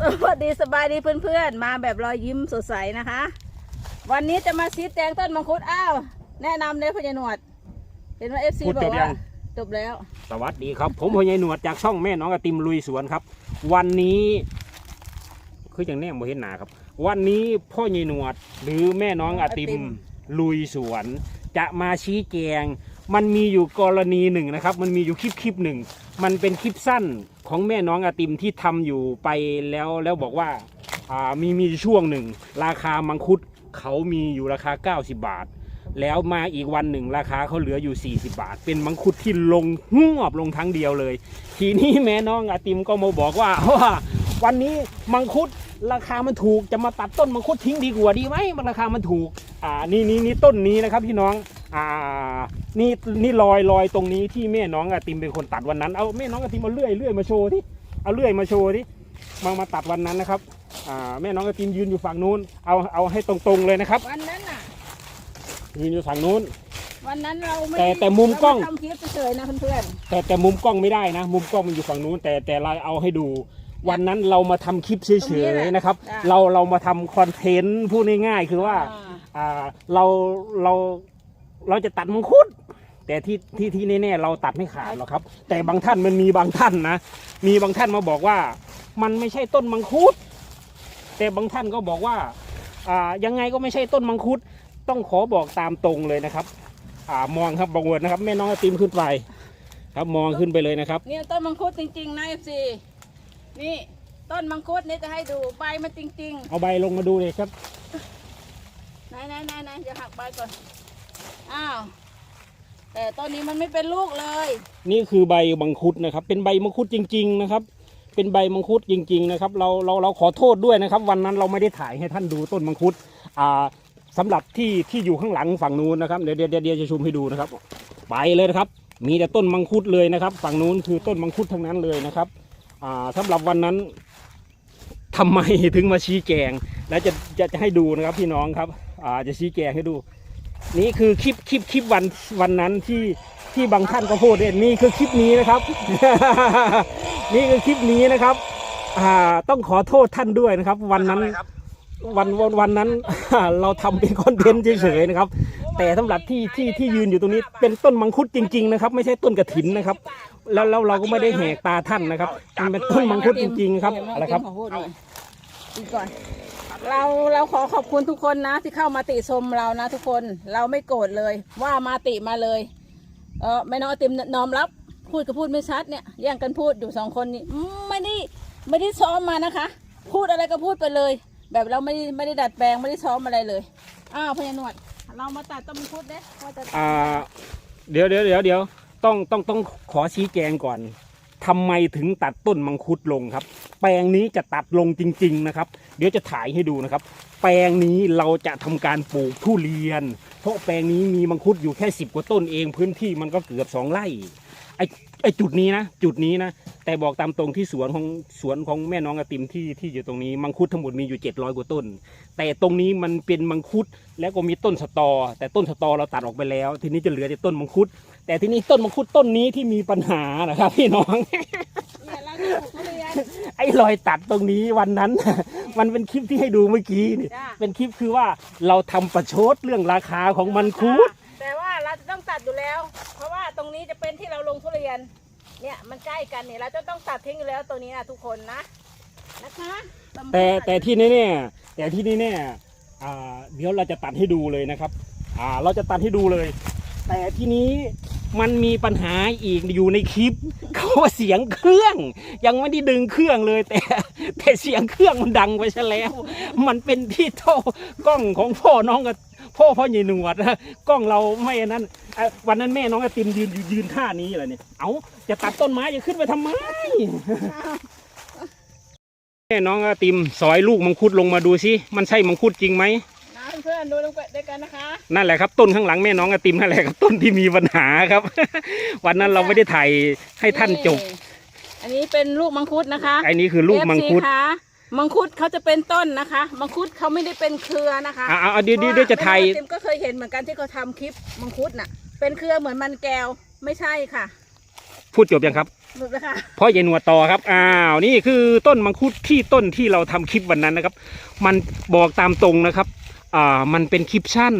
สวัสดีสบายดีเพื่อนๆ มาแบบรอยยิ้มสดใสนะคะ วันนี้จะมาซีดแตงต้นมังคุดอ้าวแนะนำเลยพญาหนวด เห็นว่าเอฟซีพูดบอจกบยัว่าง จบแล้วสวัสดีครับ ผมพญายหนวดจากช่องแม่น้องอาติมลุยสวนครับ วันนี้คืออย่างแน่โมเห็นหนาครับ วันนี้พ่อใหญ่หนวดหรือแม่น้องอาติมอาติมลุยสวน จะมาชี้แจง มันมีอยู่กรณีหนึ่งนะครับ มันมีอยู่คลิปคลิปหนึ่ง มันเป็นคลิปสั้นของแม่น้องอาติมที่ทำอยู่ไปแล้วแล้วบอกว่าอ่ามีมีช่วงหนึ่ง ราคามังคุดเขามีอยู่ราคา 90 บาท แล้วมาอีกวันหนึ่งราคาเขาเหลืออยู่ 40 บาท เป็นมังคุดที่ลงหวบลงทั้งเดียวเลย ทีนี้แม่น้องอาติมก็มาบอกว่าว่าวันนี้มังคุดราคามันถูกจะมาตัดต้นมังคุดทิ้งดีกว่าดีไหมมันราคามันถูกอ่านี่นี่นี่ต้นนี้นะครับพี่น้อง อ่า นี่นี่รอยรอยตรงนี้ที่แม่น้องอาติมเป็นคนตัดวันนั้น เอาแม่น้องอาติมเอาเลื่อยเลื่อยมาโชว์ที่เอาเลื่อยมาโชว์ที่มามาตัดวันนั้นนะครับ อ่า แม่น้องอาติมยืนอยู่ฝั่งนู้น เอาเอาให้ตรงๆเลยนะครับ วันนั้นน่ะ ยืนอยู่ฝั่งนู้น วันนั้นเราไม่แต่แต่มุมกล้อง เราาทำคลิปเฉยๆนะเพื่อนแต่แต่มุมกล้องไม่ได้นะ มุมกล้องมันอยู่ฝั่งนู้น แต่แต่เราเอาให้ดู วันนั้นเรามาทำคลิปเฉตรงนี้ยแหละๆนะครับจ้ะเราเรามาทำคอนเทนต์พูดง่ายๆคือๆว่า อ่า อ่าเราเรา เราจะตัดมังคุด แต่ที่ที่ที่แน่ๆเราตัดไม่ขาดหรอกครับ แต่บางท่านมันมีบางท่านนะ มีบางท่านมาบอกว่า มันไม่ใช่ต้นมังคุด แต่บางท่านก็บอกว่าอ่ายังไงก็ไม่ใช่ต้นมังคุด ต้องขอบอกตามตรงเลยนะครับ อ่ามองครับบางวนนะครับแม่น้องไอติมขึ้นไป ครับมองขึ้นไปเลยนะครับ เนี่ยต้นมังคุดจริงๆนะเอฟซีนี่ต้นมังคุดนี่จะให้ดูใบมันจริง ๆ เอาใบลงมาดูเลยครับ ไหนไหนไหนไหนจะหักใบก่อน อ้าว แต่ตอนนี้มันไม่เป็นลูกเลย นี่คือใบมังคุดนะครับ เป็นใบมังคุดจริง ๆ นะครับ เป็นใบมังคุดจริง ๆ นะครับ เราเราเราขอโทษด้วยนะครับ วันนั้นเราไม่ได้ถ่ายให้ท่านดูต้นมังคุด อ่าสำหรับที่ที่อยู่ข้างหลังฝั่งนู้นนะครับเดี๋ยวเดี๋ยวเดี๋ยวจะชมให้ดูนะครับ ไปเลยนะครับ มีแต่ต้นมังคุดเลยนะครับ ฝั่งนู้นคือต้นมังคุดทั้งนั้นเลยนะครับ อ่าสำหรับวันนั้นทำไมถึงมาชี้แจงและจะจะจะให้ดูนะครับพี่น้องครับ อ่าจะชี้แจงให้ดู นี่คือคลิปคลิปคลิปวันวันนั้นที่ที่บางท่านก็พูดเนี่ยนี่คือคลิปนี้นะครับ นี่คือคลิปนี้นะครับ อ่าต้องขอโทษท่านด้วยนะครับ วันนั้นวันวันวันนั้น เราทำเป็นคอนเทนต์เฉยๆนะครับ แต่สำหรับที่ที่ที่ยืนอยู่ตรงนี้ เป็นต้นมังคุดจริง ๆ นะครับ ไม่ใช่ต้นกระถินนะครับ แล้วแล้วเราก็ไม่ได้แหกตาท่านนะครับมันเป็นต้นมังคุดจริงๆครับอะไรครับขอพูดหน่อยอีกก่อน เราเราขอขอบคุณทุกคนนะ ที่เข้ามาติชมเรานะทุกคนเราไม่โกรธเลย ว่ามาติมาเลย เออแม่น้องไอติมน้อมรับ พูดก็พูดไม่ชัดเนี่ยแย่งกันพูดอยู่สองคนนี่อืมไม่ได้ไม่ได้ซ้อมมานะคะ พูดอะไรก็พูดไปเลย แบบเราไม่ได้ไม่ได้ดัดแปลงไม่ได้ซ้อมอะไรเลยอ้าวพญานวดเรามาตัดต้นมังคุดเด้ว่าจะอ่าเดี๋ยวเดี๋ยวเดี๋ยวเดี๋ยวต้องต้องต้องขอชี้แจงก่อน ทำไมถึงตัดต้นมังคุดลงครับ แปลงนี้จะตัดลงจริง ๆนะครับ เดี๋ยวจะถ่ายให้ดูนะครับ แปลงนี้เราจะทำการปลูกทุเรียน เพราะแปลงนี้มีมังคุดอยู่แค่สิบกว่าต้นเอง พื้นที่มันก็เกือบสองไร่ไอไอจุดนี้นะจุดนี้นะ แต่บอกตามตรงที่สวนของสวนของแม่น้องอาติมที่ที่อยู่ตรงนี้มังคุดทั้งหมดมีอยู่700กว่าต้น แต่ตรงนี้มันเป็นมังคุดแล้วก็มีต้นสตอ แต่ต้นสตอเราตัดออกไปแล้ว ทีนี้จะเหลือแต่ต้นมังคุด แต่ทีนี้ต้นมังคุดต้นนี้ที่มีปัญหานะครับพี่น้อง เนี่ยเราจะปลูกทุเรียน ไอ้รอยตัดตรงนี้วันนั้น มันเป็นคลิปที่ให้ดูเมื่อกี้นี่จ้ะ เป็นคลิปคือว่าเราทำประชดเรื่องราคาของมังคุด แต่ว่าเราจะต้องตัดอยู่แล้ว เพราะว่าตรงนี้จะเป็นที่เราลงทุเรียน เนี่ยมันใกล้กันเนี่ยเราจะต้องตัดทิ้งอยู่แล้วตัวนี้นะทุกคนนะนะคะแต่แต่ที่แน่ๆแต่ที่แน่ๆอ่าเดี๋ยวเราจะตัดให้ดูเลยนะครับ อ่าเราจะตัดให้ดูเลย แต่ทีนี้ มันมีปัญหาอีกอยู่ในคลิปเขาว่าเสียงเครื่อง ยังไม่ได้ดึงเครื่องเลย แต่ แต่เสียงเครื่องมันดังไปซะแล้ว มันเป็นที่โทกล้องของพ่อน้องกับพ่อพ่อใหญ่หนวดนะกล้องเราไม่นั้นวันนั้นแม่น้องไอติมยืนยืนท่านี้แหละเนี่ยเอาจะตัดต้นไม้จะขึ้นไปทำไมแม่น้องไอติมสอยลูกมังคุดลงมาดูสิมันใช่มังคุดจริงไหม เพื่อนๆดูด้วยกันนะคะ นั่นแหละครับต้นข้างหลังแม่น้องไอติมนั่นแหละครับต้นที่มีปัญหาครับ วันนั้นเราไม่ได้ถ่ายให้ท่านจบนี่อันนี้เป็นลูกมังคุดนะคะไอ้นี้คือลูกมังคุด FC คะมังคุดเขาจะเป็นต้นนะคะมังคุดเขาไม่ได้เป็นเครือนะคะอ่าเอาเดี๋ยวเดี๋ยวเดี๋ยวจะถ่ายเพราว่าแม่น้องไอติมก็เคยเห็นเหมือนกันที่เขาทำคลิปมังคุดน่ะ เป็นเครือเหมือนมันแก้วไม่ใช่ค่ะ พูดจบยังครับหลุดเลยค่ะเพราะยายหนวดต่อครับอ้าวนี่คือต้นมังคุดที่ต้นที่เราทำคลิปวันนั้นนะครับ มันบอกตามตรงนะครับ อ่ามันเป็นคลิปสั้น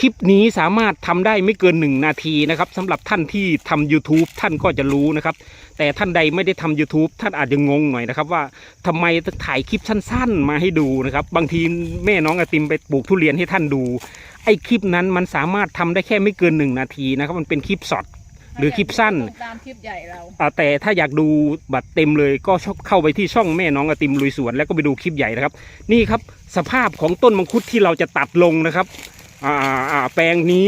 คลิปนี้สามารถทำได้ไม่เกินหนึ่งนาทีนะครับสำหรับท่านที่ทำ YouTube ท่านก็จะรู้นะครับ แต่ท่านใดไม่ได้ทำ YouTube ท่านอาจจะงงหน่อยนะครับ ว่าทำไมถ่ายคลิปสั้น ๆ มาให้ดูนะครับ บางทีแม่น้องไอติมไปปลูกทุเรียนให้ท่านดูไอ้คลิปนั้นมันสามารถทำได้แค่ไม่เกินหนึ่งนาทีนะครับ มันเป็นคลิปสด หรือคลิปสั้น ตามคลิปใหญ่เรา อ่าแต่ถ้าอยากดูบัตรเต็มเลยก็ชอบเข้าไปที่ช่องแม่น้องไอติมลุยสวนแล้วก็ไปดูคลิปใหญ่นะครับ นี่ครับสภาพของต้นมังคุดที่เราจะตัดลงนะครับอ่าอ่าแปลงนี้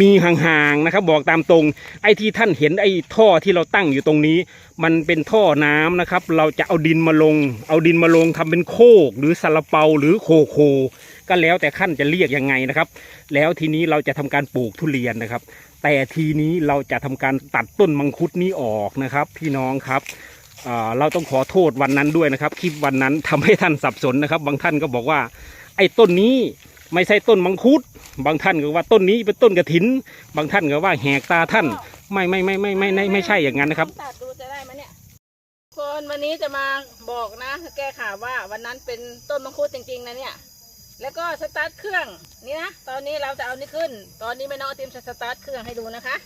มีห่างๆนะครับ บอกตามตรง ไอ้ที่ท่านเห็นไอ้ท่อที่เราตั้งอยู่ตรงนี้ มันเป็นท่อน้ำนะครับ เราจะเอาดินมาลง เอาดินมาลงทำเป็นโคก หรือซาลาเปาหรือโคโค ก็แล้วแต่ขั้นจะเรียกยังไงนะครับ แล้วทีนี้เราจะทำการปลูกทุเรียนนะครับ แต่ทีนี้เราจะทำการตัดต้นมังคุดนี้ออกนะครับ พี่น้องครับเราต้องขอโทษวันนั้นด้วยนะครับ คลิปวันนั้นทำให้ท่านสับสนนะครับ บางท่านก็บอกว่า ไอ้ต้นนี้ไม่ใช่ต้นมังคุด บางท่านก็ว่าต้นนี้เป็นต้นกระถิน บางท่านก็ว่าแหกตาท่าน ไม่ไม่ไม่ไม่ไม่ไม่ไม่ใช่อย่างนั้นนะครับตัดดูจะได้ไหมเนี่ยคนวันนี้จะมาบอกนะ แก้ข่าวว่าวันนั้นเป็นต้นมังคุดจริงๆนะเนี่ย แล้วก็สตาร์ทเครื่องนี่นะ ตอนนี้เราจะเอานี่ขึ้น ตอนนี้แม่น้องเตรียมจะสตาร์ทเครื่องให้ดูนะคะ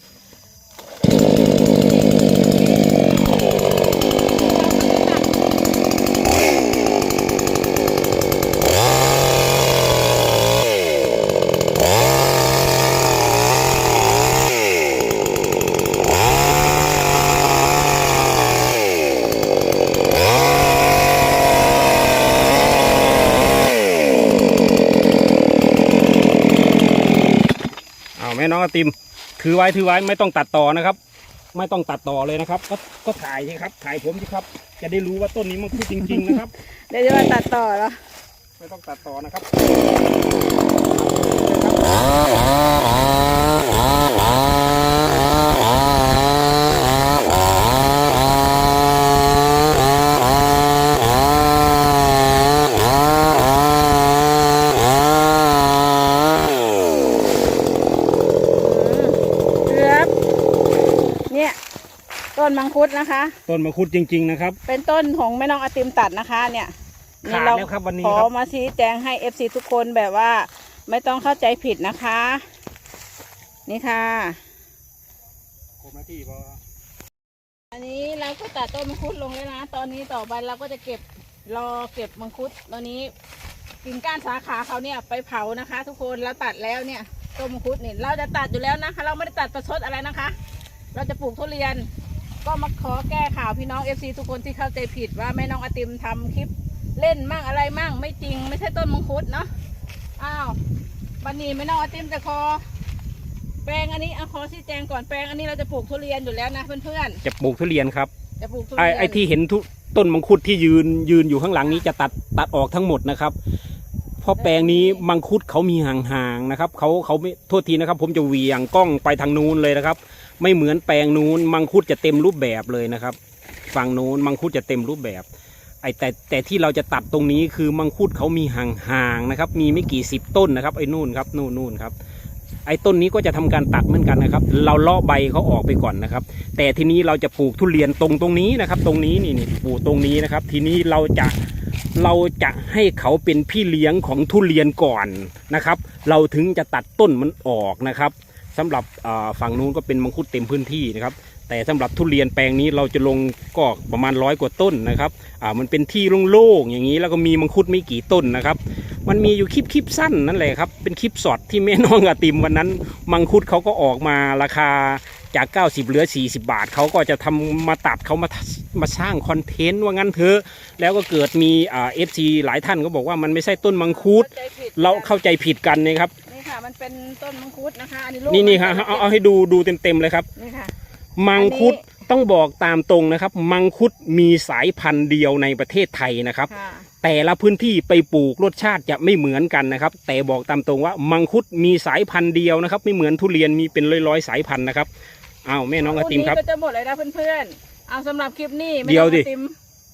เอาแม่น้องไอติมถือไว้ถือไว้ไม่ต้องตัดต่อนะครับ ไม่ต้องตัดต่อเลยนะครับ ก็ก็ถ่ายสิครับ ถ่ายผมสิครับ จะได้รู้ว่าต้นนี้มันคือจริง ๆ นะครับ เดี๋ยวจะมาตัดต่อแล้วไม่ต้องตัดต่อนะครับครับ เนี่ยต้ นมังคุดนะคะ ต้นมังคุดจริง ๆ นะครับ เป็นต้นของแม่น้องไอติมตัดนะคะเนี่ยขาดเราแล้วครับวันนี้ขอครับมาชี้แจงให้เอฟซีทุกคนแบบว่า ไม่ต้องเข้าใจผิดนะคะ นี่ค่ะผมมาที่พออันนี้เราก็ตัดต้นมังคุดลงแล้วนะ ตอนนี้ต่อไปเราก็จะเก็บรอเก็บมังคุดตอนนี้กิ่งก้านสาขาเขาเนี่ยไปเผานะคะ ทุกคนเราตัดแล้วเนี่ยต้นมังคุดเนี่ยเราจะตัดอยู่แล้วนะคะ เราไม่ได้ตัดประชดอะไรนะคะ เราจะปลูกทุเรียน ก็มาขอแก้ข่าวพี่น้องเอฟซีทุกคนที่เข้าใจผิดว่าแม่น้องไอติมทำคลิปเล่นมั่งอะไรมั่งไม่จริง ไม่ใช่ต้นมังคุดเนาะอ้าววันนี้แม่น้องไอติมจะขอแปลงอันนี้เอาขอชี้แจงก่อนแปลงอันนี้เราจะปลูกทุเรียนอยู่แล้วนะเพื่อนจะปลูกทุเรียนครับๆจะปลูกทุไอ้เรียนไอ้ที่เห็นทุต้นมังคุดที่ยืนยืนอยู่ข้างหลังนี้จะตัดตัดออกทั้งหมดนะครับ เพราะแปลงนี้มังคุดเขามีห่างๆนะครับเขาเขาไม่โทษทีนะครับ ผมจะเวียงกล้องไปทางนู้นเลยนะครับ ไม่เหมือนแปลงนู้นมังคุดจะเต็มรูปแบบเลยนะครับ ฝั่งนู้นมังคุดจะเต็มรูปแบบไอแต่แต่ที่เราจะตัดตรงนี้คือมังคุดเขามีห่างๆนะครับ มีไม่กี่สิบต้นนะครับไอ้นู่นครับนู่นนู่นครับ ไอ้ต้นนี้ก็จะทำการตัดเหมือนกันนะครับ เราเลาะใบเขาออกไปก่อนนะครับ แต่ทีนี้เราจะปลูกทุเรียนตรงตรงนี้นะครับ ตรงนี้นี่นี่ปลูกตรงนี้นะครับ ทีนี้เราจะ เราจะให้เขาเป็นพี่เลี้ยงของทุเรียนก่อนนะครับ เราถึงจะตัดต้นมันออกนะครับสำหรับฝั่งนู้นก็เป็นมังคุดเต็มพื้นที่นะครับ แต่สำหรับทุเรียนแปลงนี้เราจะลงก็ประมาณร้อยกว่าต้นนะครับมันเป็นที่โล่งๆอย่างนี้แล้วก็มีมังคุดไม่กี่ต้นนะครับ มันมีอยู่คลิปคลิปสั้นนั่นแหละครับเป็นคลิปสดที่แม่น้องอาติมวันนั้น มังคุดเขาก็ออกมาราคา จาก 90 เหลือ 40 บาท เขาก็จะทำมาตัดเขามามาสร้างคอนเทนต์ว่างั้นเถอะ แล้วก็เกิดมีอ่าเอฟซีหลายท่านก็บอกว่ามันไม่ใช่ต้นมังคุดเข้าใจผิดเราเข้าใจผิดกันนะครับนี่ค่ะมันเป็นต้นมังคุดนะคะอันนี้ลูกนี่นี่มัฮะเอาเอาให้ดูดูเต็มๆเลยครับนี่ค่ะมังคุดอันนี้ต้องบอกตามตรงนะครับ มังคุดมีสายพันธุ์เดียวในประเทศไทยนะครับค่ะแต่ละพื้นที่ไปปลูกรสชาติจะไม่เหมือนกันนะครับ แต่บอกตามตรงว่ามังคุดมีสายพันธุ์เดียวนะครับ ไม่เหมือนทุเรียนมีเป็นร้อยๆสายพันธุ์นะครับ อ้าวแม่น้องกระติมครับนนี้ก็จะหมดเลยนะเพื่อนๆ เอาสำหรับคลิปนี้ไม่เดี๋ยวต้องดิมาติม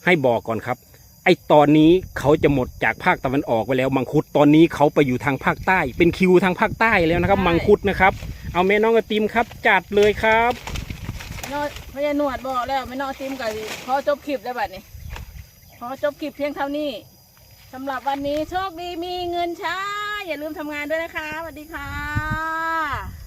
ให้บอกก่อนครับ ไอตอนนี้เขาจะหมดจากภาคตะวันออกไปแล้วมังคุดตอนนี้เขาไปอยู่ทางภาคใต้ เป็นคิวทางภาคใต้แล้วนะครับ มังคุดนะครับ เอาแม่น้องกระติมครับ จัดเลยครับนอพญาหนวดบอกแล้วไม่นอติมกับขอจบคลิปแล้วบัดนี้ขอจบคลิปเพียงเท่านี้สำหรับวันนี้โชคดีมีเงินใช้อย่าลืมทำงานด้วยนะคะสวัสดีค่ะ